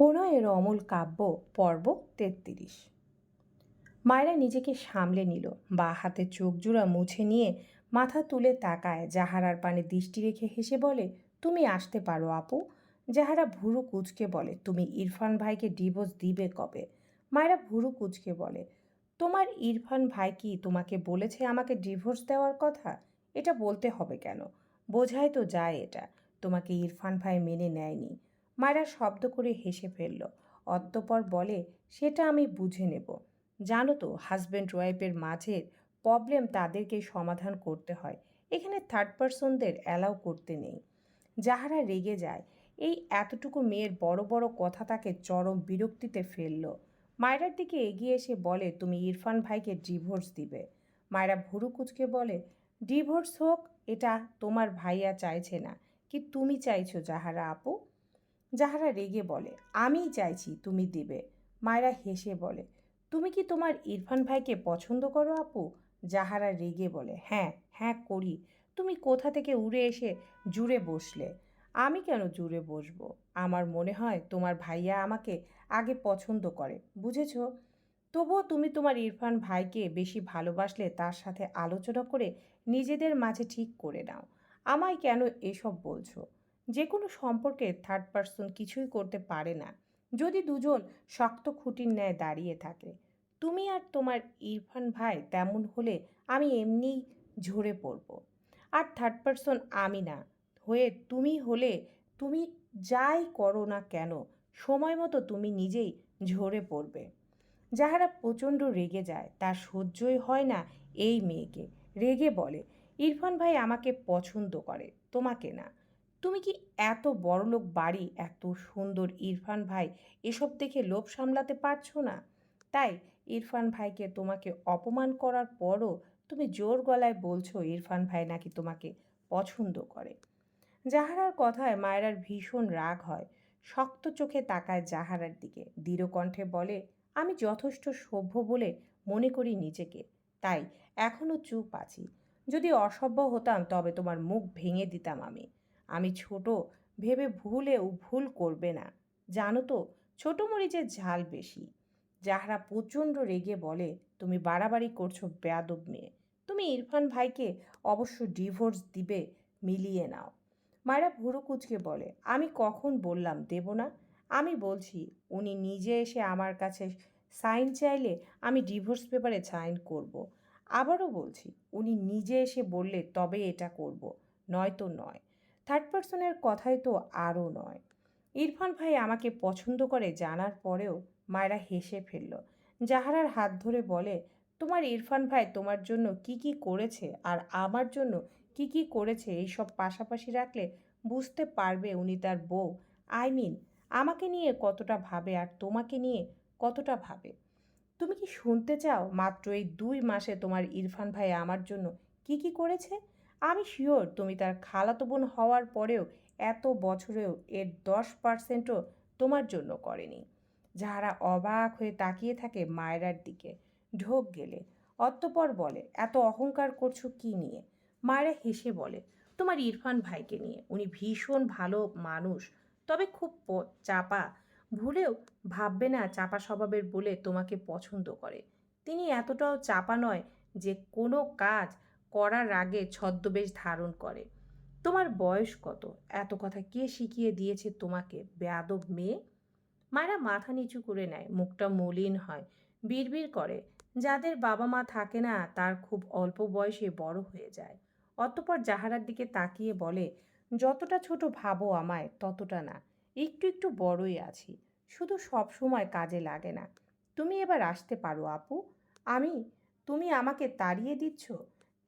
প্রণয়ের অমল কাব্য, পর্ব তেত্রিশ। মায়েরা নিজেকে সামলে নিল, বা হাতে চোখ জোড়া মুছে নিয়ে মাথা তুলে তাকায়। জাহারার পানে দৃষ্টি রেখে হেসে বলে, তুমি আসতে পারো আপু। জাহারা ভুরু কুচকে বলে, তুমি ইরফান ভাইকে ডিভোর্স দিবে কবে? মায়েরা ভুরু কুচকে বলে, তোমার ইরফান ভাই কি তোমাকে বলেছে আমাকে ডিভোর্স দেওয়ার কথা? এটা বলতে হবে কেন? বোঝায় তো যায় এটা। তোমাকে ইরফান ভাই মেনে নেয়নি। মায়েরা শব্দ করে হেসে ফেলল। অতঃপর বলে, সেটা আমি বুঝে নেব। জানো তো হাজব্যান্ড ওয়াইফের মাঝের প্রবলেম তাদেরকে সমাধান করতে হয়। এখানে থার্ড পার্সনদের অ্যালাউ করতে নেই। যাহারা রেগে যায়, এই এতটুকু মেয়ের বড় বড় কথা তাকে চরম বিরক্তিতে ফেলল। মায়েরার দিকে এগিয়ে এসে বলে, তুমি ইরফান ভাইকে ডিভোর্স দিবে। মায়েরা ভুরু কুচকে বলে ডিভোর্স হোক, এটা তোমার ভাইয়া চাইছে না। কি তুমি চাইছো যাহারা আপু? যাহারা রেগে বলে, আমিই চাইছি তুমি দিবে। মায়েরা হেসে বলে, তুমি কি তোমার ইরফান ভাইকে পছন্দ করো আপু? যাহারা রেগে বলে হ্যাঁ হ্যাঁ করি। তুমি কোথা থেকে উড়ে এসে জুড়ে বসলে? আমি কেন জুড়ে বসবো? আমার মনে হয় তোমার ভাইয়া আমাকে আগে পছন্দ করে, বুঝেছ? তবুও তুমি তোমার ইরফান ভাইকে বেশি ভালোবাসলে তার সাথে আলোচনা করে নিজেদের মাঝে ঠিক করে নাও। আমায় কেন এসব বলছো? যে কোনো সম্পর্কে থার্ড পার্সন কিছুই করতে পারে না। যদি দুজন শক্ত খুঁটির ন্যায় দাঁড়িয়ে থাকে, তুমি আর তোমার ইরফান ভাই তেমন হলে আমি এমনিই ঝরে পড়ব। আর থার্ড পার্সন আমি না, হয়ে তুমি হলে তুমি যাই করো না কেন, সময় মতো তুমি নিজেই ঝরে পড়বে। যাহারা প্রচণ্ড রেগে যায় তার সহ্যই হয় না এই মেয়েকে। রেগে বলে, ইরফান ভাই আমাকে পছন্দ করে, তোমাকে না। তুমি কি এত বড়লোক বাড়ি, এত সুন্দর ইরফান ভাই, এসব দেখে লোভ সামলাতে পারছ না? তাই ইরফান ভাইকে তোমাকে অপমান করার পরও তুমি জোর গলায় বলছো ইরফান ভাই নাকি তোমাকে পছন্দ করে। জাহারার কথায় মায়েরার ভীষণ রাগ হয়। শক্ত চোখে তাকায় জাহারার দিকে। দৃঢ় কণ্ঠে বলে, আমি যথেষ্ট সভ্য বলে মনে করি নিজেকে। তাই এখনও চুপ আছি। যদি অসভ্য হতাম তবে তোমার মুখ ভেঙে দিতাম আমি। আমি ছোট, ভেবে ভুলেও ভুল করবে না। জানো তো, ছোটো মরিচের ঝাল বেশি। যাহারা প্রচণ্ড রেগে বলে, তুমি বাড়াবাড়ি করছ, বেয়াদব মেয়ে। তুমি ইরফান ভাইকে অবশ্য ডিভোর্স দিবে, মিলিয়ে নাও। মায়েরা ভুরু কুচকে বলে, আমি কখন বললাম দেব না? আমি বলছি, উনি নিজে এসে আমার কাছে সাইন চাইলে আমি ডিভোর্স পেপারে সাইন করব। আবারও বলছি, উনি নিজে এসে বললে তবে এটা করব, নয়তো নয়। থার্ড পার্সনের কথাই তো আরও নয়। ইরফান ভাই আমাকে পছন্দ করে জানার পরেও মায়েরা হেসে ফেলল। জাহারার হাত ধরে বলে, তোমার ইরফান ভাই তোমার জন্য কি কি করেছে আর আমার জন্য কি কি করেছে এইসব পাশাপাশি রাখলে বুঝতে পারবে উনি তার বউ। আই মিন আমাকে নিয়ে কতটা ভাবে আর তোমাকে নিয়ে কতটা ভাবে। তুমি কি শুনতে চাও মাত্র এই দুই মাসে তোমার ইরফান ভাই আমার জন্য কি কি করেছে? আমি শিওর তুমি তার খালাতো বোন হওয়ার পরেও এত বছরেও এর দশ পার্সেন্টও তোমার জন্য করেনি। যাহারা অবাক হয়ে তাকিয়ে থাকে মায়েরার দিকে, ঢোক গেলে। অতঃপর বলে, এত অহংকার করছ কি নিয়ে? মায়েরা হেসে বলে, তোমার ইরফান ভাইকে নিয়ে। উনি ভীষণ ভালো মানুষ। তবে খুব চাপা। ভুলেও ভাববে না চাপা স্বভাবের বলে তোমাকে পছন্দ করে। তিনি এতটাও চাপা নয় যে কোনো কাজ করার আগে ছদ্মবেশ ধারণ করে। তোমার বয়স কত? এত কথা কে শিখিয়ে দিয়েছে তোমাকে? বেয়াদব মেয়ে? মায়েরা মাথা নিচু করে নেয়, মুখটা মলিন হয়, বিড়বিড় করে। যাদের বাবা মা থাকে না, তার খুব অল্প বয়সে বড় হয়ে যায়। অতপর জাহারার দিকে তাকিয়ে বলে, যতটা ছোট ভাবো আমায়, ততটা না। একটু একটু বড়ই আছি। শুধু সব সময় কাজে লাগে না। তুমি এবার আসতে পারো, আপু। আমি, তুমি আমাকে তাড়িয়ে দিচ্ছ?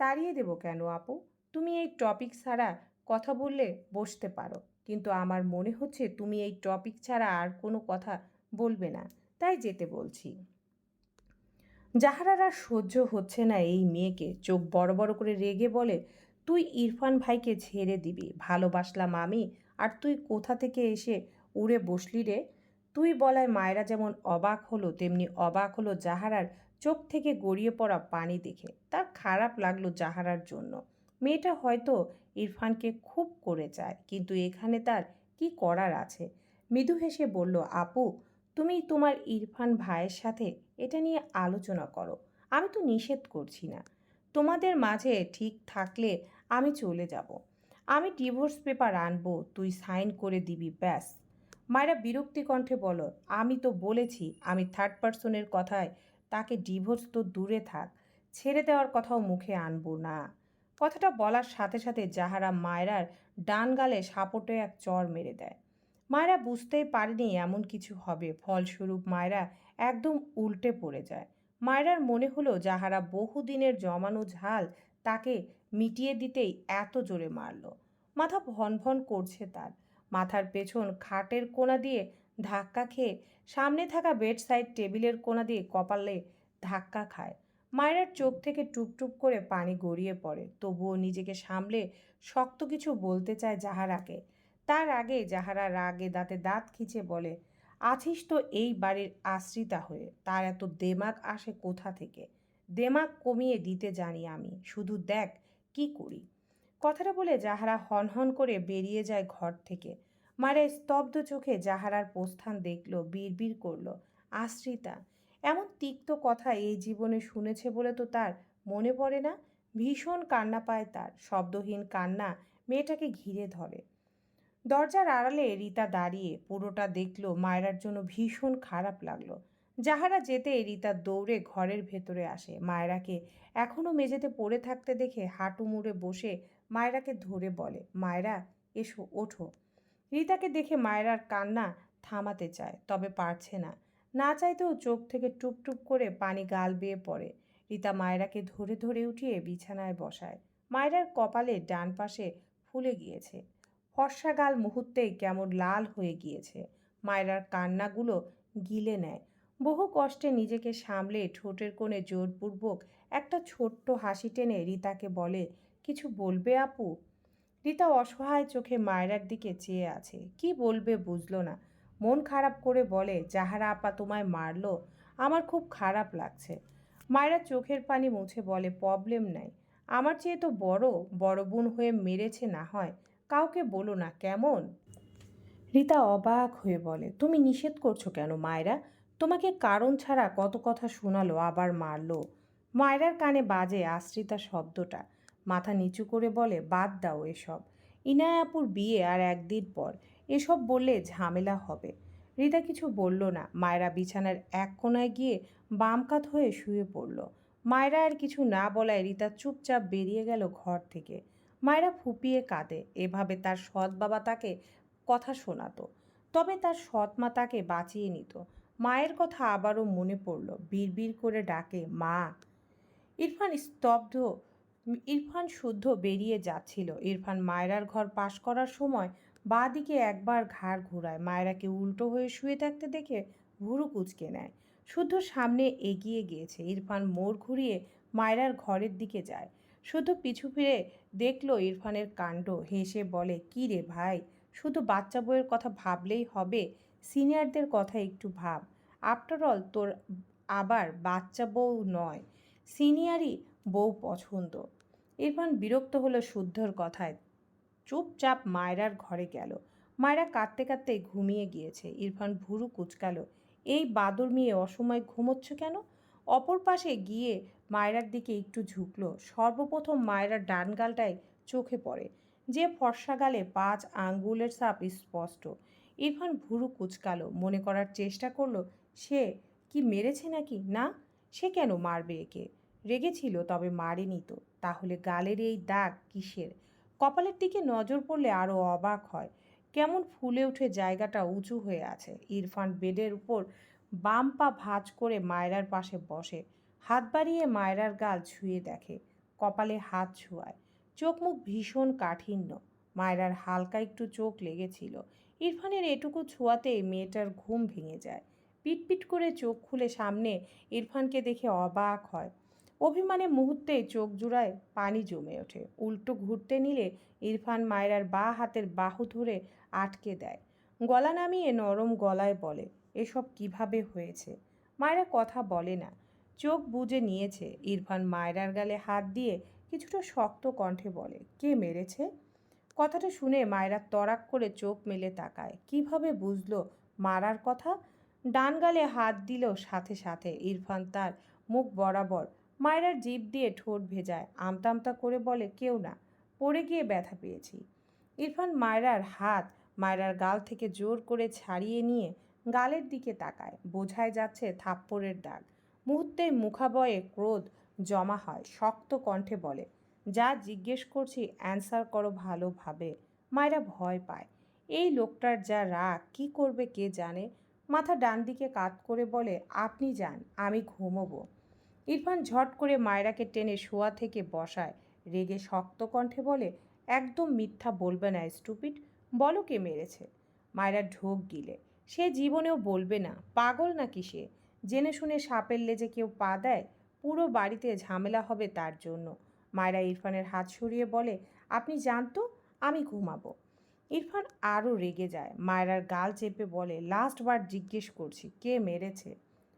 তাড়িয়ে দেবো কেন আপু? তুমি এই টপিক ছাড়া কথা বললে বসতে পারো। কিন্তু আমার মনে হচ্ছে তুমি এই টপিক ছাড়া আর কোনো কথা বলবে না। তাই যেতে বলছি। যাহারার আর সহ্য হচ্ছে না এই মেয়েকে। চোখ বড় বড় করে রেগে বলে, তুই ইরফান ভাইকে ছেড়ে দিবি। ভালোবাসলাম আমি। আর তুই কোথা থেকে এসে উড়ে বসলি রে? তুই বলায় মায়েরা যেমন অবাক হলো, তেমনি অবাক হলো জাহারার চোখ থেকে গড়িয়ে পড়া পানি দেখে তার খারাপ লাগল জাহারার জন্য। মেয়েটা হয়তো ইরফানকে খুব করে চায়, কিন্তু এখানে তার কি করার আছে? মৃদু হেসে বলল, আপু, তুমি তোমার ইরফান ভাইয়ের সাথে এটা নিয়ে আলোচনা করো। আমি তো নিষেধ করছি না। তোমাদের মাঝে ঠিক থাকলে আমি চলে যাব। আমি ডিভোর্স পেপার আনব, তুই সাইন করে দিবি, ব্যাস। মায়েরা বিরক্তি কণ্ঠে বলো আমি তো বলেছি, আমি থার্ড পার্সনের কথায় তাকে ডিভোর্স তো দূরে থাক, ছেড়ে দেওয়ার কথাও মুখে আনব না। কথাটা বলার সাথে সাথে যাহারা মায়রার ডান গালে সাপোটে এক চর মেরে দেয়। মায়েরা বুঝতেই পারেনি এমন কিছু হবে, ফলস্বরূপ মায়েরা একদম উল্টে পড়ে যায়। মায়েরার মনে হলো যাহারা বহুদিনের জমানো ঝাল তাকে মিটিয়ে দিতেই এত জোরে মারল। মাথা ভন ভন করছে তার। মাথার পেছন খাটের কোণা দিয়ে ধাক্কা খেয়ে সামনে থাকা বেড সাইড টেবিলের কোণা দিয়ে কপালে ধাক্কা খায়। মায়েরার চোখ থেকে টুপটুপ করে পানি গড়িয়ে পড়ে। তবুও নিজেকে সামলে শক্ত কিছু বলতে চায় যাহারাকে তার আগে যাহারা রাগে দাঁতে দাঁত খিচে বলে, আছিস তো এই বাড়ির আশ্রিতা হয়ে। তার এত দেমাগ আসে কোথা থেকে? দেমাগ কমিয়ে দিতে জানি আমি। শুধু দেখ, কি করি? কথাটা বলে যাহারা হনহন করে বেরিয়ে যায় ঘর থেকে। মারা স্তব্ধ চোখে যাহারার প্রস্থান দেখল, বিড়বিড় করল। আশ্রিতা, এমন তিক্ত কথা এই জীবনে শুনেছে বলে তো তার মনে পড়ে না? ভীষণ কান্না পায় তার, শব্দহীন কান্না মেয়েটাকে ঘিরে ধরে। দরজার আড়ালে রীতা দাঁড়িয়ে পুরোটা দেখল, মায়রার জন্য ভীষণ খারাপ লাগল। যাহারা যেতে রীতা দৌড়ে ঘরের ভেতরে আসে। মায়রাকে এখনও মেঝেতে পড়ে থাকতে দেখে হাঁটু মুড়ে বসে মায়রাকে ধরে বলে, মায়রা, এসো, ওঠো। রীতাকে দেখে মায়েরার কান্না থামাতে চায়, তবে পারছে না। না চাইতেও চোখ থেকে টুপটুপ করে পানি গাল বেয়ে পড়ে। রীতা মায়েরাকে ধরে ধরে উঠিয়ে বিছানায় বসায়। মায়েরার কপালে ডান পাশে ফুলে গিয়েছে। ফর্সা গাল মুহূর্তেই কেমন লাল হয়ে গিয়েছে। মায়েরার কান্নাগুলো গিলে নেয়। বহু কষ্টে নিজেকে সামলে ঠোঁটের কোণে জোরপূর্বক একটা ছোট্ট হাসি টেনে রীতাকে বলে, কিছু বলবে আপু? রীতা অসহায় চোখে মায়রার দিকে চেয়ে আছে। কি বলবে বুঝলো না। মন খারাপ করে বলে যাহারা আপা তোমায় মারলো? আমার খুব খারাপ লাগছে। মায়েরা চোখের পানি মুছে বলে, প্রবলেম নাই। আমার চেয়ে তো বড় বড় বোন হয়ে মেরেছে না হয়। কাউকে বলো না, কেমন? রীতা অবাক হয়ে বলে, তুমি নিষেধ করছ কেন মায়েরা? তোমাকে কারণ ছাড়া কত কথা শোনালো, আবার মারলো? মায়রার কানে বাজে আশ্রিতা শব্দটা। মাথা নিচু করে বলে, বাদ দাও এসব। ইনায়াপুর বিয়ে আর একদিন পর। এসব বললে ঝামেলা হবে রিতা কিছু বলল না। মায়েরা বিছানার এক কোনায় গিয়ে বাম কাত হয়ে শুয়ে পড়ল। মায়েরা আর কিছু না বলায় রিতা চুপচাপ বেরিয়ে গেল ঘর থেকে। মায়েরা ফুপিয়ে কাঁদে। এভাবে তার সৎ বাবা তাকে কথা শোনাতো। তবে তার সৎ মা তাকে বাঁচিয়ে নিত। মায়ের কথা আবারও মনে পড়ল। বিড়বিড় করে ডাকে, মা! ইরফান স্তব্ধ ইরফান শুদ্ধ বেরিয়ে যাচ্ছিল। ইরফান মায়রার ঘর পাশ করার সময় বাঁ দিকে একবার ঘাড় ঘুরায়। মায়রাকে উল্টো হয়ে শুয়ে থাকতে দেখে ভুরু কুচকে নেয়। শুদ্ধ সামনে এগিয়ে গিয়েছে। ইরফান মোড় ঘুরিয়ে মায়রার ঘরের দিকে যায়। শুধু পিছু ফিরে দেখল ইরফানের কাণ্ড। হেসে বলে, কি রে ভাই? শুধু বাচ্চা বইয়ের কথা ভাবলেই হবে। সিনিয়রদের কথা একটু ভাব। আফটার অল তোর আবার বাচ্চা বউ নয়। সিনিয়রই বউ পছন্দ। ইরফান বিরক্ত হলো শুদ্ধর কথায়। চুপচাপ মায়রার ঘরে গেল। মায়রা কাঁদতে কাঁদতে ঘুমিয়ে গিয়েছে। ইরফান ভুরু কুচকালো, এই বাদর মেয়ে অসময় ঘুমোচ্ছ কেন? অপর পাশে গিয়ে মায়রার দিকে একটু ঝুঁকলো। সর্বপ্রথম মায়রার ডান গালটায় চোখে পড়ে। যে ফর্সা গালে পাঁচ আঙ্গুলের সাপ স্পষ্ট। ইরফান ভুরু কুচকালো, মনে করার চেষ্টা করল, সে কি মেরেছে নাকি? না? সে কেন মারবে একে? রেগেছিল তবে মারেনি তো। তাহলে গালের এই দাগ কিসের? কপালের দিকে নজর পড়লে আরও অবাক হয়। কেমন ফুলে উঠে জায়গাটা উঁচু হয়ে আছে। ইরফান বেডের উপর বাম পা ভাঁজ করে মায়রার পাশে বসে। হাত বাড়িয়ে মায়রার গাল ছুঁয়ে দেখে। কপালে হাত ছুঁয়ায়। চোখ মুখ ভীষণ কাঠিন্য। মায়রার হালকা একটু চোখ লেগেছিল। ইরফানের এটুকু ছোঁয়াতেই মেয়েটার ঘুম ভেঙে যায়। পিটপিট করে চোখ খুলে সামনে ইরফানকে দেখে অবাক হয়। অভিমানে মুহূর্তে চোখ জুড়ায় পানি জমে ওঠে। উল্টো ঘুরতে নিলে ইরফান মায়রার বা হাতের বাহু ধরে আটকে দেয়। গলা নামিয়ে নরম গলায় বলে, এসব কীভাবে হয়েছে? মায়রা কথা বলে না। চোখ বুজে নিয়েছে ইরফান মায়রার গালে হাত দিয়ে কিছুটা শক্ত কণ্ঠে বলে, কে মেরেছে? কথাটা শুনে মায়েরা তরাক করে চোখ মেলে তাকায়। কীভাবে বুঝলো মারার কথা? ডান গালে হাত দিল সাথে সাথে ইরফান তার মুখ বরাবর মায়েরার জিভ দিয়ে ঠোঁট ভেজায় আমতা আমতা করে বলে, কেউ না, পড়ে গিয়ে ব্যথা পেয়েছি। ইরফান মায়রার হাত মায়রার গাল থেকে জোর করে ছাড়িয়ে নিয়ে গালের দিকে তাকায় বোঝায় যাচ্ছে থাপ্পড়ের দাগ। মুহূর্তে মুখাবয়ে ক্রোধ জমা হয়, শক্ত কণ্ঠে বলে, যা জিজ্ঞেস করছি, অ্যান্সার করো ভালোভাবে। মায়েরা ভয় পায়, এই লোকটার যা রাগ, কী করবে কে জানে? মাথা ডান দিকে কাত করে বলে, আপনি যান, আমি ঘুমোবো। ইরফান ঝট করে মায়রাকে টেনে শোয়া থেকে বসায়। রেগে শক্ত কণ্ঠে বলে, একদম মিথ্যা বলবে না, স্টুপিড। বলো কে মেরেছে? মায়েরা ঢোক গিলে। সে জীবনেও বলবে না। পাগল নাকি সে? জেনে শুনে সাপের লেজে কেউ পা দেয়? পুরো বাড়িতে ঝামেলা হবে তার জন্য। মায়েরা ইরফানের হাত সরিয়ে বলে, আপনি জানতো আমি ঘুমাবো। ইরফান আরও রেগে যায়। মায়েরার গাল চেপে বলে, লাস্ট বার জিজ্ঞেস করছি, কে মেরেছে?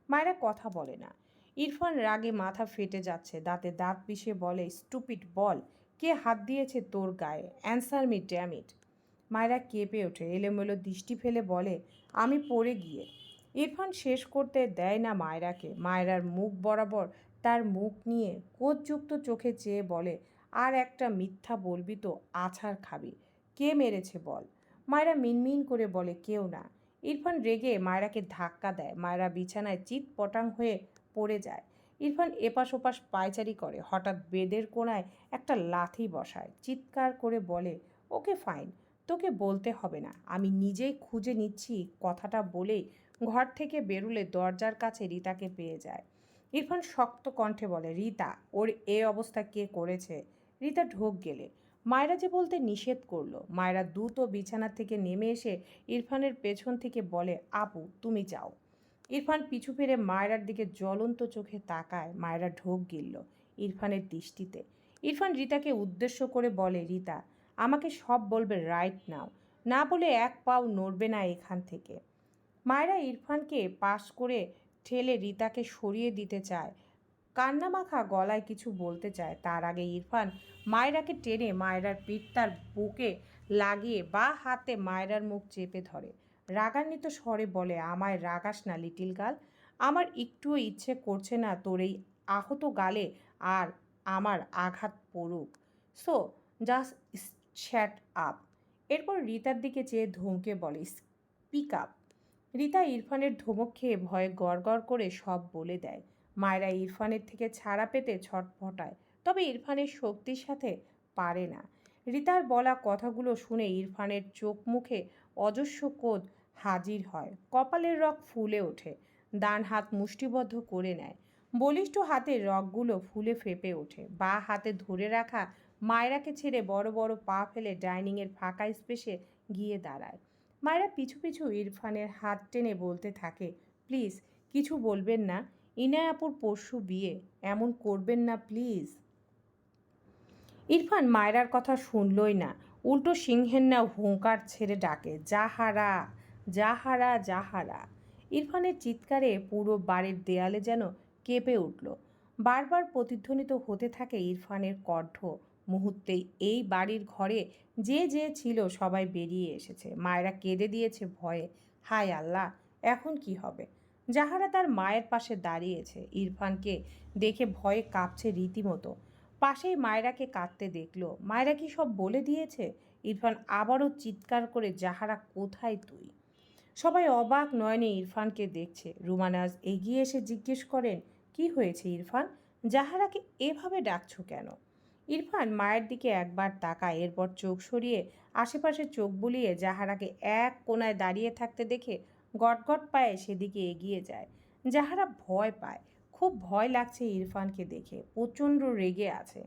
মায়েরা কথা বলে না। ইরফান রাগে মাথা ফেটে যাচ্ছে, দাঁতে দাঁত পিষে বলে, স্টুপিড বল, কে হাত দিয়েছে তোর গায়ে? অ্যান্সার মি ড্যামিট মায়েরা কেঁপে ওঠে, এলোমেলো দৃষ্টি ফেলে বলে, আমি পড়ে গিয়ে। ইরফান শেষ করতে দেয় না মায়রাকে, মায়রার মুখ বরাবর তার মুখ নিয়ে কোচযুক্ত চোখে চেয়ে বলে, আর একটা মিথ্যা বলবি তো, আছাড় খাবি। কে মেরেছে বল? মায়রা মিনমিন করে বলে, কেউ না। ইরফান রেগে মায়রাকে ধাক্কা দেয়, মায়রা বিছানায় চিৎ পটাং হয়ে পড়ে যায়। ইরফান এপাশ ওপাশ পায়চারি করে। হঠাৎ বেদের কোণায় একটা লাথি বসায়। চিৎকার করে বলে, ওকে ফাইন, তোকে বলতে হবে না। আমি নিজেই খুঁজে নিচ্ছি কথাটা বলেই ঘর থেকে বেরুলে দরজার কাছে রিতাকে পেয়ে যায়। ইরফান শক্ত কণ্ঠে বলে, রিতা, ওর এ অবস্থা কে করেছে? রিতা ঢোক গেলে। মায়েরা যে বলতে নিষেধ করল। মায়েরা দ্রুত বিছানা থেকে নেমে এসে ইরফানের পেছন থেকে বলে, আপু, তুমি যাও। ইরফান পিছু ফিরে মায়রার দিকে জ্বলন্ত চোখে তাকায়, মায়েরা ঢোক গিলল ইরফানের দৃষ্টিতে। ইরফান রিতাকে উদ্দেশ্য করে বলে, রিতা, আমাকে সব বলবে রাইট নাও না বলে এক পাও নড়বে না এখান থেকে। মায়েরা ইরফানকে পাশ করে ঠেলে রিতাকে সরিয়ে দিতে চায়। কান্নামাখা গলায় কিছু বলতে চায়। তার আগে ইরফান মায়রাকে টেনে মায়রার পিঠ তার বুকে লাগিয়ে বা হাতে মায়রার মুখ চেপে ধরে। রাগান্বিত স্বরে বলে, আমায় রাগাস না, লিটিল গাল আমার একটুও ইচ্ছে করছে না তোর এই আহত গালে আর আমার আঘাত পড়ুক। So, just shut up. এরপর রিতার দিকে চেয়ে ধমকে বলে, স্পিক আপ। রিতা ইরফানের ধমক খেয়ে ভয়ে গড়গড় করে সব বলে দেয়। মায়েরা ইরফানের থেকে ছাড়া পেতে ছটফটায়, তবে ইরফানের শক্তির সাথে পারে না। রিতার বলা কথাগুলো শুনে ইরফানের চোখ মুখে অজস্র কোদ হাজির হয়। কপালের রক ফুলে ওঠে, ডান হাত মুষ্টিবদ্ধ করে নেয়। বলিষ্ঠ হাতের রগগুলো ফুলে ফেপে ওঠে। বা হাতে ধরে রাখা মায়রাকে ছেড়ে বড় বড় পা ফেলে ডাইনিংয়ের ফাঁকা স্পেসে গিয়ে দাঁড়ায়। মায়েরা পিছু পিছু ইরফানের হাত টেনে বলতে থাকে, প্লিজ, কিছু বলবেন না। ইনায়াপুর পরশু বিয়ে। এমন করবেন না, প্লিজ ইরফান মায়রার কথা শুনলই না। উল্টো সিংহের না হুঙ্কার ছেড়ে ডাকে, যাহারা যাহারা যাহারা। ইরফানের চিৎকারে পুরো বাড়ির দেয়ালে যেন কেঁপে উঠল। বারবার প্রতিধ্বনিত হতে থাকে ইরফানের কণ্ঠ। মুহূর্তেই এই বাড়ির ঘরে যে যে ছিল সবাই বেরিয়ে এসেছে। মায়েরা কেঁদে দিয়েছে ভয়ে, হায় আল্লাহ, এখন কি হবে? যাহারা তার মায়ের পাশে দাঁড়িয়েছে, ইরফানকে দেখে ভয়ে কাঁপছে রীতিমতো। পাশেই মায়েরাকে কাঁদতে দেখল। মায়েরা কি সব বলে দিয়েছে? ইরফান আবারও চিৎকার করে যাহারা কোথায় তুই? সবাই অবাক নয়নে ইরফানকে দেখছে। রুমানাজ এগিয়ে এসে জিজ্ঞেস করেন, কি হয়েছে ইরফান? যাহারাকে এভাবে ডাকছো কেন? ইরফান মায়ের দিকে একবার তাকায়, এরপর চোখ সরিয়ে আশেপাশে চোখ বুলিয়ে যাহারাকে এক কোনায় দাঁড়িয়ে থাকতে দেখে গটগট পায়ে সেদিকে এগিয়ে যায়। যাহারা ভয় পায়। খুব ভয় লাগছে ইরফানকে দেখে, প্রচণ্ড রেগে আছে।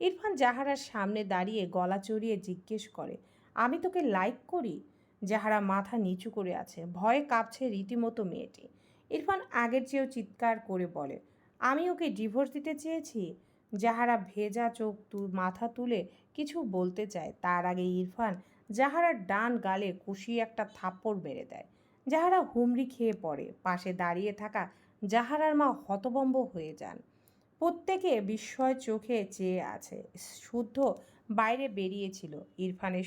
ইরফান যাহারার সামনে দাঁড়িয়ে গলা চড়িয়ে জিজ্ঞেস করে, আমি তোকে লাইক করি? যাহারা মাথা নিচু করে আছে, ভয়ে কাঁপছে রীতিমতো মেয়েটি। ইরফান আগের চেয়েও চিৎকার করে বলে, আমি ওকে ডিভোর্স দিতে চেয়েছি? যাহারা ভেজা চোখ তু, মাথা তুলে কিছু বলতে চায়, তার আগে ইরফান যাহারা ডান গালে কুশিয়ে একটা থাপ্পড় বেড়ে দেয়। যাহারা হুমড়ি খেয়ে পড়ে, পাশে দাঁড়িয়ে থাকা যাহারার মা হতবম্ব হয়ে যান। প্রত্যেকে বিস্ময় চোখে চেয়ে আছে। শুদ্ধ বাইরে বেরিয়েছিল ইরফানের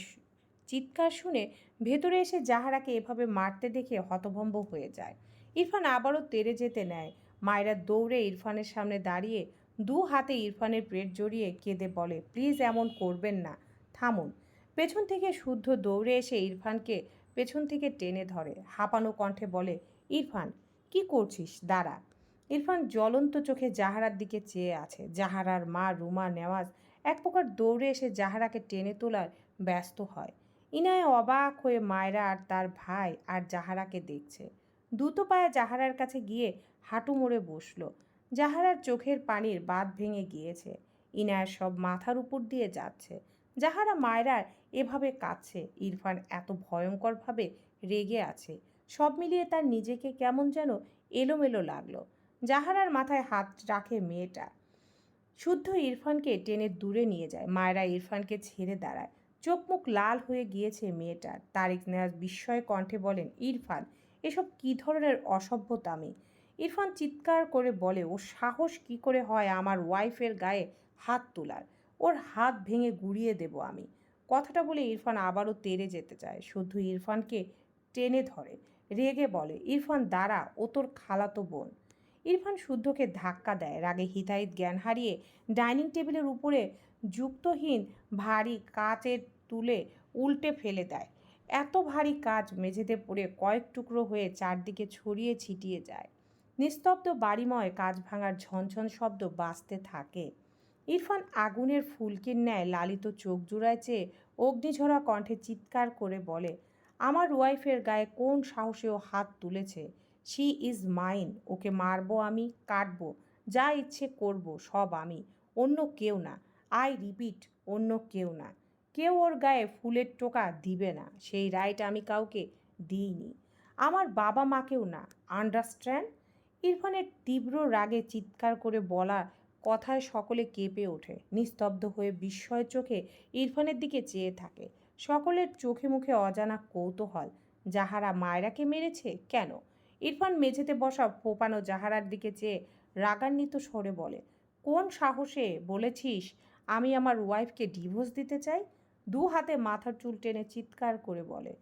চিৎকার শুনে ভেতরে এসে জাহারাকে এভাবে মারতে দেখে হতভম্ব হয়ে যায়। ইরফান আবারও তেড়ে যেতে নেয়। মায়েরা দৌড়ে ইরফানের সামনে দাঁড়িয়ে দু হাতে ইরফানের পেট জড়িয়ে কেঁদে বলে, প্লিজ এমন করবেন না। থামুন। পেছন থেকে শুদ্ধ দৌড়ে এসে ইরফানকে পেছন থেকে টেনে ধরে। হাঁপানো কণ্ঠে বলে, ইরফান কি করছিস? দাঁড়া। ইরফান জ্বলন্ত চোখে জাহারার দিকে চেয়ে আছে। জাহারার মা রুমা নেওয়াজ এক প্রকার দৌড়ে এসে জাহারাকে টেনে তোলার ব্যস্ত হয়। ইনায় অবাক হয়ে মায়েরা আর তার ভাই আর জাহারাকে দেখছে। দ্রুত পায়ে জাহারার কাছে গিয়ে হাঁটু মোড়ে বসল। জাহারার চোখের পানির বাঁধ ভেঙে গিয়েছে। ইনায়ের সব মাথার উপর দিয়ে যাচ্ছে। যাহারা মায়রার এভাবে কাঁদছে। ইরফান এত ভয়ঙ্করভাবে রেগে আছে। সব মিলিয়ে তার নিজেকে কেমন যেন এলোমেলো লাগল। জাহারার মাথায় হাত রাখে মেয়েটা। শুদ্ধ ইরফানকে টেনে দূরে নিয়ে যায়। মায়েরা ইরফানকে ছেড়ে দাঁড়ায়। চোখ মুখ লাল হয়ে গিয়েছে মেয়েটার। তারিক নেয়াজ বিস্ময় কণ্ঠে বলেন, ইরফান, এসব কী ধরনের অসভ্যতামি ইরফান চিৎকার করে বলে ও সাহস কি করে হয় আমার ওয়াইফের গায়ে হাত তোলার? ওর হাত ভেঙে গুড়িয়ে দেব আমি। কথাটা বলে ইরফান আবারও তেড়ে যেতে চায়। শুধু ইরফানকে টেনে ধরে। রেগে বলে, ইরফান, দাঁড়া, ও তোর খালাতো বোন। ইরফান শুদ্ধকে ধাক্কা দেয়। রাগে হিতাহিত জ্ঞান হারিয়ে ডাইনিং টেবিলের উপরে যুক্তহীন ভারী কাচের তুলে উল্টে ফেলে দেয়। এত ভারী কাজ মেঝেতে পড়ে কয়েক টুকরো হয়ে চারদিকে ছড়িয়ে ছিটিয়ে যায়। নিস্তব্ধ বাড়িময় কাজ ভাঙার ঝনঝন শব্দ বাঁচতে থাকে। ইরফান আগুনের ফুলকির ন্যায় লালিত চোখ জুড়ায় চেয়ে অগ্নিঝরা কণ্ঠে চিৎকার করে বলে আমার ওয়াইফের গায়ে কোন সাহসে ও হাত তুলেছে? শি ইজ মাইন ওকে মারবো আমি, কাটবো, যা ইচ্ছে করব, সব আমি। অন্য কেউ না। আই রিপিট অন্য কেউ না। কেউ ওর গায়ে ফুলের টোকা দিবে না। সেই রাইট আমি কাউকে দিইনি। আমার বাবা মাকেও না। আন্ডারস্ট্যান্ড ইরফানের তীব্র রাগে চিৎকার করে বলা কথায় সকলে কেঁপে ওঠে। নিস্তব্ধ হয়ে বিস্ময় চোখে ইরফানের দিকে চেয়ে থাকে। সকলের চোখে মুখে অজানা কৌতূহল। যাহারা মায়রাকে মেরেছে? কেন? ইরফান মেঝেতে বসা ফোপানো জাহারার দিকে চেয়ে রাগান্বিত স্বরে বলে, কোন সাহসে বলেছিস আমি আমার ওয়াইফকে ডিভোর্স দিতে চাই? দু হাতে মাথার চুল টেনে চিৎকার করে বলে,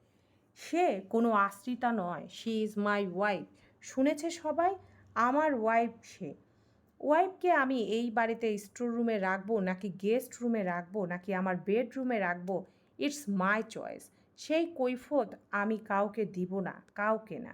সে কোনো আশ্রিতা নয় শি ইজ মাই ওয়াইফ শুনেছে সবাই? আমার ওয়াইফ সে। ওয়াইফকে আমি এই বাড়িতে স্টোর রুমে রাখব নাকি গেস্ট রুমে রাখব নাকি আমার বেডরুমে রাখব? It's my choice. সেই কৈফত আমি কাউকে দিব না, কাউকে না।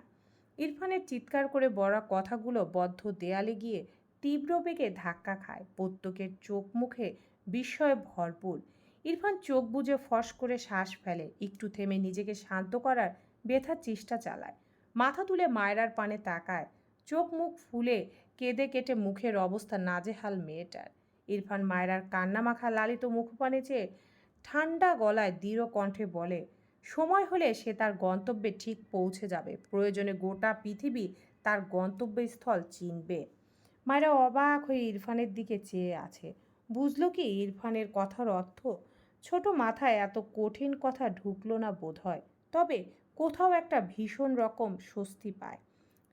ইরফানের চিৎকার করে বলা কথাগুলো বদ্ধ দেয়ালে গিয়ে তীব্র বেগে ধাক্কা খায় প্রত্যেকের চোখ মুখে বিস্ময়ে ভরপুর। ইরফান চোখ বুজে ফস করে শ্বাস ফেলে, একটু থেমে নিজেকে শান্ত করার ব্যথার চেষ্টা চালায়। মাথা তুলে মায়রার পানে তাকায়, চোখ মুখ ফুলে কেঁদে কেটে মুখের অবস্থা নাজেহাল মেয়েটার। ইরফান মায়রার কান্নামাখা লালিত মুখপানে চেয়ে ঠান্ডা গলায় দৃঢ় কণ্ঠে বলে, সময় হলে সে তার গন্তব্যে ঠিক পৌঁছে যাবে। প্রয়োজনে গোটা পৃথিবী তার গন্তব্যস্থল চিনবে। মায়েরা অবাক হয়ে ইরফানের দিকে চেয়ে আছে। বুঝলো কি ইরফানের কথার অর্থ? ছোট মাথায় এত কঠিন কথা ঢুকলো না বোধ হয় তবে কোথাও একটা ভীষণ রকম স্বস্তি পায়।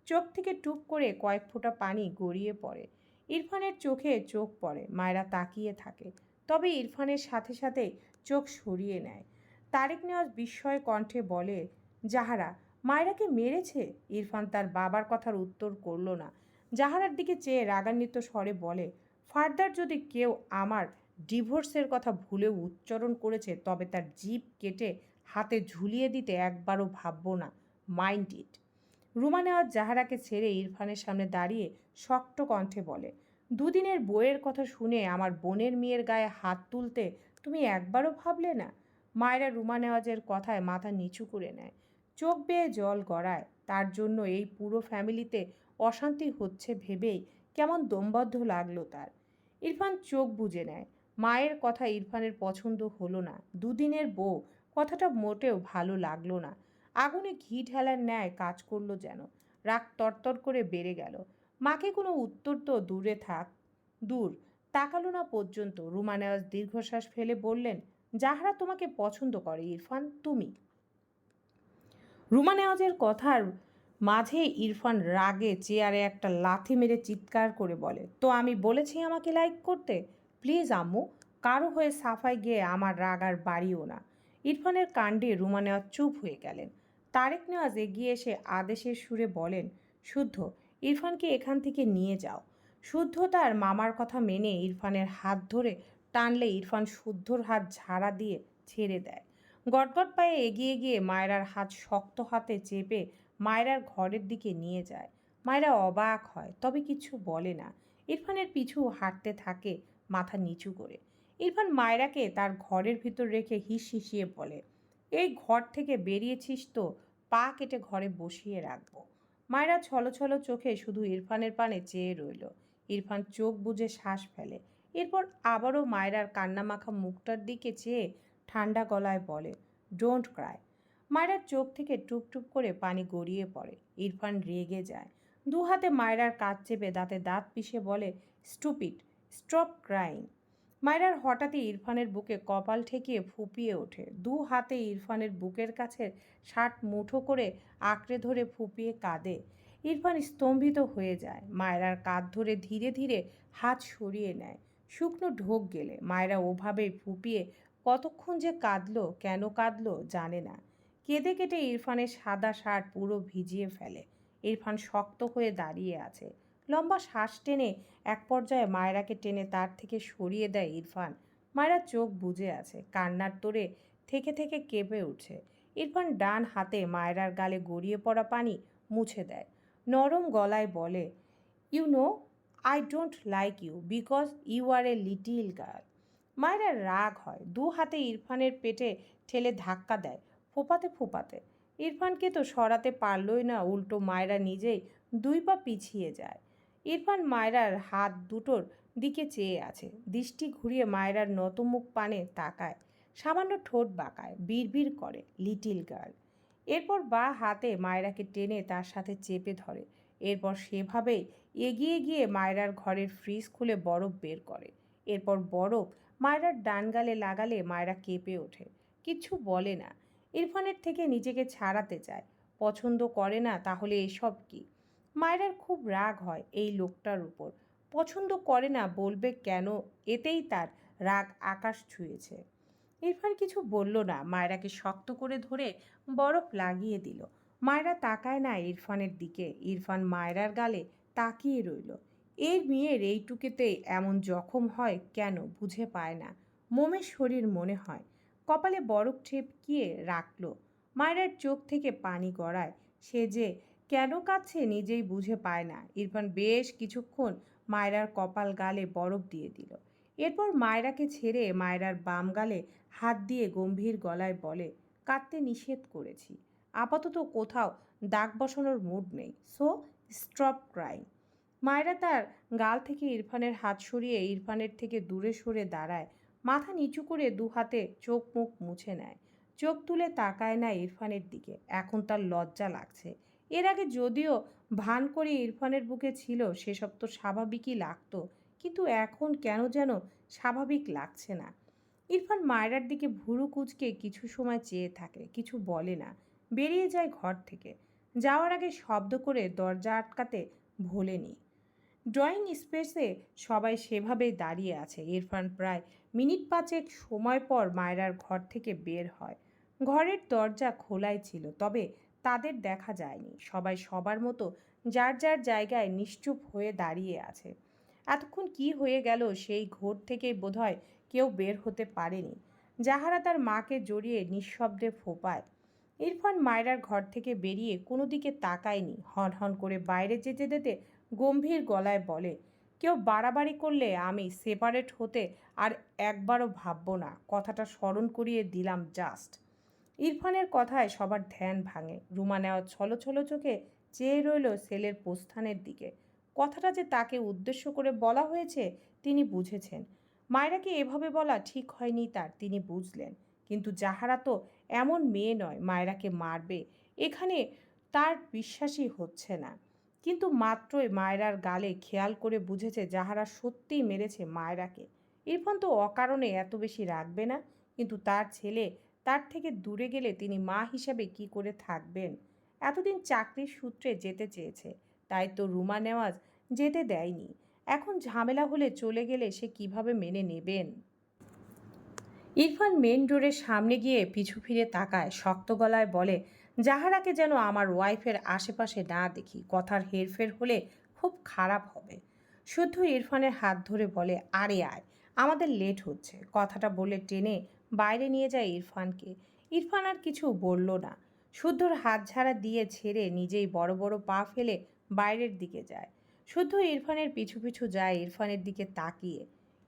চোখ থেকে টুপ করে কয়েক ফোঁটা পানি গড়িয়ে পড়ে। ইরফানের চোখে চোখ পড়ে। মায়েরা তাকিয়ে থাকে। তবে ইরফানের সাথে সাথে চোখ সরিয়ে নেয়। তারেক নেওয়াজ বিস্ময় কণ্ঠে বলে যাহারা মায়েরাকে মেরেছে? ইরফান তার বাবার কথার উত্তর করল না। জাহারার দিকে চেয়ে রাগান্বিত স্বরে বলে, ফার্দার যদি কেউ আমার ডিভোর্সের কথা ভুলেও উচ্চারণ করেছে, তবে তার জিভ কেটে হাতে ঝুলিয়ে দিতে একবারও ভাববো না। Mind it. রুমা নেওয়াজ জাহারাকে ছেড়ে ইরফানের সামনে দাঁড়িয়ে শক্ত কণ্ঠে বলে, দুদিনের বইয়ের কথা শুনে আমার বোনের মেয়ের গায়ে হাত তুলতে তুমি একবারও ভাবলে না? মায়েরা রুমা নেওয়াজের কথায় মাথা নিচু করে নেয়। চোখ বেয়ে জল গড়ায়। তার জন্য এই পুরো ফ্যামিলিতে অশান্তি হচ্ছে ভেবেই কেমন দমবদ্ধ লাগল তার। ইরফান চোখ বুজে নেয়। মায়ের কথা ইরফানের পছন্দ হলো না। দুদিনের বউ, কথাটা মোটেও ভালো লাগল না। আগুনে ঘি ঢালার ন্যায় কাজ করল যেন। রাগ তরতর করে বেড়ে গেল। মাকে কোনো উত্তর তো দূরে থাক। দূর। তাকালো না পর্যন্ত। রুমা নেওয়াজ দীর্ঘশ্বাস ফেলে বললেন, যাহারা তোমাকে পছন্দ করে, ইরফান, তুমি? রুমা নেওয়াজের কথার মাঝে ইরফান রাগে চেয়ারে একটা লাথি মেরে চিৎকার করে বলে, তো আমি বলেছি আমাকে লাইক করতে? প্লিজ আম্মু, কারও হয়ে সাফাই গিয়ে আমার রাগ আর বাড়িও না। ইরফানের কাণ্ডে রুমা নেওয়া চুপ হয়ে গেলেন। তারেক নেওয়াজ এগিয়ে এসে আদেশের সুরে বলেন, শুদ্ধ, ইরফানকে এখান থেকে নিয়ে যাও। শুদ্ধ তার মামার কথা মেনে ইরফানের হাত ধরে টানলে ইরফান শুদ্ধর হাত ঝাড়া দিয়ে ছেড়ে দেয়। গটগট পায়ে এগিয়ে গিয়ে মায়রার হাত শক্ত হাতে চেপে মায়রার ঘরের দিকে নিয়ে যায়। মায়রা অবাক হয়, তবে কিছু বলে না। ইরফানের পিছু হাঁটতে থাকে মাথা নিচু করে। ইরফান মায়রাকে তার ঘরের ভিতর রেখে হিস হিসিয়ে বলে, এই ঘর থেকে বেরিয়েছিস তো, পা কেটে ঘরে বসিয়ে রাখব। মায়রা ছলো ছলো চোখে শুধু ইরফানের পানে চেয়ে রইল। ইরফান চোখ বুজে শ্বাস ফেলে। এরপর আবারও মায়রার কান্নামাখা মুখটার দিকে চেয়ে ঠান্ডা গলায় বলে ডোন্ট ক্রাই মায়রার চোখ থেকে টুপ টুপ করে পানি গড়িয়ে পড়ে। ইরফান রেগে যায়। দু হাতে মায়রার কাজ চেপে দাঁতে দাঁত পিষে বলে স্টুপিড স্টপ ক্রাইং মায়রার হঠাৎই ইরফানের বুকে কপাল ঠেকিয়ে ফুপিয়ে ওঠে। দু হাতে ইরফানের বুকের কাছে শার্ট মুঠো করে আঁকড়ে ধরে ফুপিয়ে কাঁদে। ইরফান স্তম্ভিত হয়ে যায়। মায়রার কাঁধ ধরে ধীরে ধীরে হাত সরিয়ে নেয়। শুকনো ঢোক গেলে মায়েরা ওভাবে ফুপিয়ে কতক্ষণ যে কাঁদলো, কেন কাঁদলো জানে না। কেঁদে কেটে ইরফানের সাদা শার্ট পুরো ভিজিয়ে ফেলে। ইরফান শক্ত হয়ে দাঁড়িয়ে আছে। লম্বা শ্বাস টেনে এক পর্যায়ে মায়রাকে টেনে তার থেকে সরিয়ে দেয় ইরফান। মায়েরা চোখ বুজে আছে, কান্নার তোরে থেকে থেকে কেঁপে উঠছে। ইরফান ডান হাতে মায়রার গালে গড়িয়ে পড়া পানি মুছে দেয়। নরম গলায় বলে you know I don't like you because you are a little girl মায়েরা রাগ হয়, দু হাতে ইরফানের পেটে ঠেলে ধাক্কা দেয়, ফোপাতে ফোপাতে। ইরফানকে তো সরাতে পারলই না, উল্টো মায়েরা নিজেই দুই পা পিছিয়ে যায়। ইরফান মায়রার হাত দুটোর দিকে চেয়ে আছে, দৃষ্টি ঘুরিয়ে মায়রার নতমুখ পানে তাকায়, সামান্য ঠোঁট বাঁকায়, বিড়বিড় করে লিটিল গার্ল এরপর বা হাতে মায়রাকে টেনে তার সাথে চেপে ধরে। এরপর সেভাবেই এগিয়ে গিয়ে মায়রার ঘরের ফ্রিজ খুলে বরফ বের করে। এরপর বরফ মায়রার ডান গালে লাগালে মায়রা কেঁপে ওঠে। কিছু বলে না। ইরফানের থেকে নিজেকে ছাড়াতে চায়। পছন্দ করে না তাহলে এসব কি? মায়রার খুব রাগ হয় এই লোকটার উপর। পছন্দ করে না বলবে কেন? এতেই তার রাগ আকাশ ছুঁয়েছে। ইরফান কিছু বলল না। মায়রাকে শক্ত করে ধরে বরফ লাগিয়ে দিল। মায়রা তাকায় না ইরফানের দিকে। ইরফান মায়রার গালে তাকিয়ে রইল। এর মেয়ের এইটুকুতে এমন জখম হয় কেন বুঝে পায় না। মোমের শরীর মনে হয়। কপালে বরফ ঠেপকিয়ে রাখল। মায়রার চোখ থেকে পানি গড়ায়। সে যে কেন কাছে নিজেই বুঝে পায় না। ইরফান বেশ কিছুক্ষণ মায়রার কপাল গালে বরফ দিয়ে দিল। এরপর মায়রাকে ছেড়ে মায়রার বাম গালে হাত দিয়ে গম্ভীর গলায় বলে, কাঁদতে নিষেধ করেছি। আপাতত কোথাও দাগ বসানোর মুড নেই। So, stop crying. মায়েরা তার গাল থেকে ইরফানের হাত সরিয়ে ইরফানের থেকে দূরে সরে দাঁড়ায়। মাথা নিচু করে দু হাতে চোখ মুখ মুছে নেয়। চোখ তুলে তাকায় না ইরফানের দিকে। এখন তার লজ্জা লাগছে। এর আগে যদিও ভান করে ইরফানের বুকে ছিল, সেসব তো স্বাভাবিকই লাগতো। কিন্তু এখন কেন যেন স্বাভাবিক লাগছে না। ইরফান মায়রার দিকে ভুরু কুচকে কিছু সময় চেয়ে থাকে, কিছু বলে না। বেরিয়ে যায় ঘর থেকে। যাওয়ার আগে শব্দ করে দরজা আটকাতে ভোলেনি। ড্রয়িং স্পেসে সবাই সেভাবেই দাঁড়িয়ে আছে। ইরফান প্রায় মিনিট পাঁচেক সময় পর মায়রার ঘর থেকে বের হয়। ঘরের দরজা খোলাই ছিল, তবে তাদের দেখা যায়নি। সবাই সবার মতো যার যার জায়গায় নিশ্চুপ হয়ে দাঁড়িয়ে আছে। এতক্ষণ কি হয়ে গেল সেই ঘোর থেকেই বোধহয় কেউ বের হতে পারেনি। যাহারা তার মাকে জড়িয়ে নিঃশব্দে ফোপায়। ইরফান মায়রার ঘর থেকে বেরিয়ে কোনো দিকে তাকায়নি। হন হন করে বাইরে যেতে যেতে গম্ভীর গলায় বলে, কেউ বাড়াবাড়ি করলে আমি সেপারেট হতে আর একবারও ভাববো না। কথাটা স্মরণ করিয়ে দিলাম জাস্ট ইরফানের কথায় সবার ধ্যান ভাঙে। রুমা নেওয়া ছলো ছলো চোখে চেয়ে রইল সেলের প্রস্থানের দিকে। কথাটা যে তাকে উদ্দেশ্য করে বলা হয়েছে, তিনি বুঝেছেন। মায়েরাকে এভাবে বলা ঠিক হয়নি তার, তিনি বুঝলেন। কিন্তু যাহারা তো এমন মেয়ে নয়, মায়েরাকে মারবে, এখানে তার বিশ্বাসই হচ্ছে না। কিন্তু মাত্রই মায়রার গালে খেয়াল করে বুঝেছে যাহারা সত্যিই মেরেছে মায়রাকে। ইরফান তো অকারণে এত বেশি রাখবে না, কিন্তু তার ছেলে তার থেকে দূরে গেলে তিনি মা হিসাবে কি করে থাকবেন? এতদিন চাকরির সূত্রে যেতে চেয়েছে। তাই তো রুমা নেওয়াজ যেতে দেয়নি। এখন ঝামেলা হলে চলে গেলে সে কীভাবে মেনে নেবেন? ইরফান মেন ডোরের সামনে গিয়ে পিছু ফিরে তাকায়, শক্ত গলায় বলে যাহারাকে যেন আমার ওয়াইফের আশেপাশে না দেখি, কথার হেরফের হলে খুব খারাপ হবে। শুদ্ধ ইরফানের হাত ধরে বলে, আরে আয়, আমাদের লেট হচ্ছে। কথাটা বলে টেনে বাইরে নিয়ে যায় ইরফানকে। ইরফান আর কিছু বলল না। শুদ্ধর হাত ঝাড়া দিয়ে ছেড়ে নিজেই বড় বড় পা ফেলে বাইরের দিকে যায়। শুদ্ধ ইরফানের পিছু পিছু যায় ইরফানের দিকে তাকিয়ে।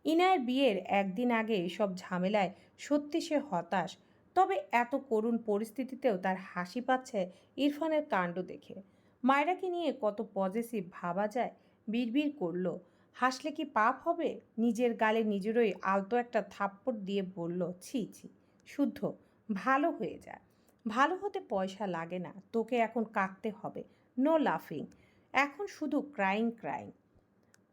ইনায়ের বিয়ের একদিন আগে এসব ঝামেলায় সত্যি সে হতাশ। তবে এত করুণ পরিস্থিতিতেও তার হাসি পাচ্ছে ইরফানের কাণ্ড দেখে। মায়রাকে নিয়ে কত পজিটিভ ভাবা যায়, বিড়বিড় করল। হাসলে কি পাপ হবে? নিজের গালে নিজেরই আলতো একটা থাপ্পড় দিয়ে বলল, ছি ছি, শুদ্ধ, ভালো হয়ে যা। ভালো হতে পয়সা লাগে না, তোকে এখন কাঁদতে হবে। নো লাফিং এখন শুধু ক্রাইং ক্রাইং।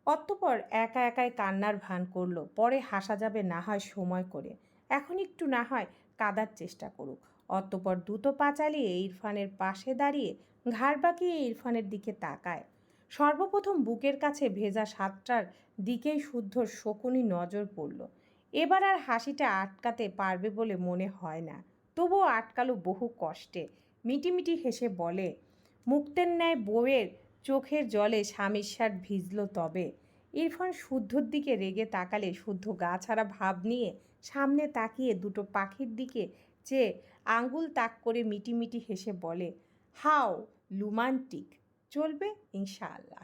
অতঃপর একা একাই কান্নার ভান করল, পরে হাসা যাবে না হয় সময় করে। এখন একটু না হয় কাদার চেষ্টা করুক। অতঃপর দুটো পা চালিয়ে ইরফানের পাশে দাঁড়িয়ে ঘাড় বাঁকিয়ে ইরফানের দিকে তাকায়। সর্বপ্রথম বুকের কাছে ভেজা সাতটার দিকেই শুদ্ধর শকুনি নজর পড়ল। এবার আর হাসিটা আটকাতে পারবে বলে মনে হয় না। তবুও আটকালো বহু কষ্টে। মিটিমিটি হেসে বলে, মুক্তের ন্যায় বউয়ের চোখের জলে স্বামীর সার ভিজল তবে। ইরফান শুদ্ধর দিকে রেগে তাকালে শুদ্ধ গা ছাড়া ভাব নিয়ে সামনে তাকিয়ে দুটো পাখির দিকে চেয়ে আঙ্গুল তাক করে মিটিমিটি হেসে বলে, হাও লুমান্টিক চলবে ইনশাআল্লাহ।